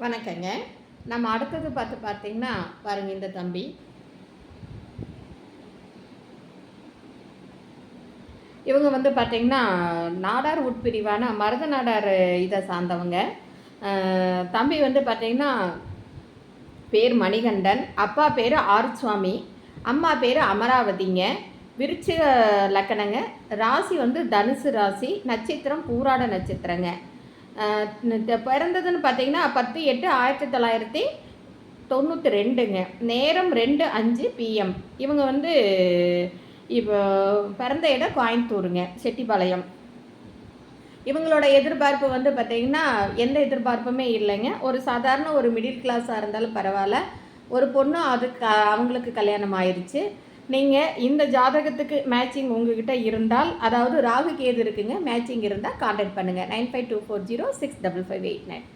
வணக்கங்க. நம்ம அடுத்தது பார்த்து பார்த்தீங்கன்னா பாருங்க இந்த தம்பி. இவங்க வந்து பார்த்தீங்கன்னா நாடார் உட்பிரிவான மருத நாடார் இதை சார்ந்தவங்க. தம்பி வந்து பார்த்தீங்கன்னா பேர் மணிகண்டன் அப்பா பேர் ஆறுசுவாமி அம்மா பேர் அமராவதிங்க. விருச்சிக லக்கணங்க. ராசி வந்து தனுசு ராசி நட்சத்திரம் பூராட நட்சத்திரங்க. பிறந்ததுன்னு பார்த்தீங்கன்னா பத்து எட்டு ஆயிரத்தி தொள்ளாயிரத்தி தொண்ணூற்றி ரெண்டுங்க. நேரம் ரெண்டு அஞ்சு பிஎம் இவங்க வந்து இப்போ பிறந்த இடம் கோயம்புத்தூருங்க செட்டிப்பாளையம். இவங்களோட எதிர்பார்ப்பு வந்து பார்த்தீங்கன்னா எந்த எதிர்பார்ப்புமே இல்லைங்க. ஒரு சாதாரண ஒரு மிடில் கிளாஸாக இருந்தாலும் பரவாயில்ல. ஒரு பொண்ணு அதுக்கு அவங்களுக்கு கல்யாணம் ஆயிடுச்சு நீங்கள் இந்த ஜாதகத்துக்கு மேட்சிங் உங்ககிட்ட இருந்தால் அதாவது ராகு கேது இருக்குங்க மேட்சிங் இருந்தால் காண்டாக்ட் பண்ணுங்கள் nine five two four zero six double five eight nine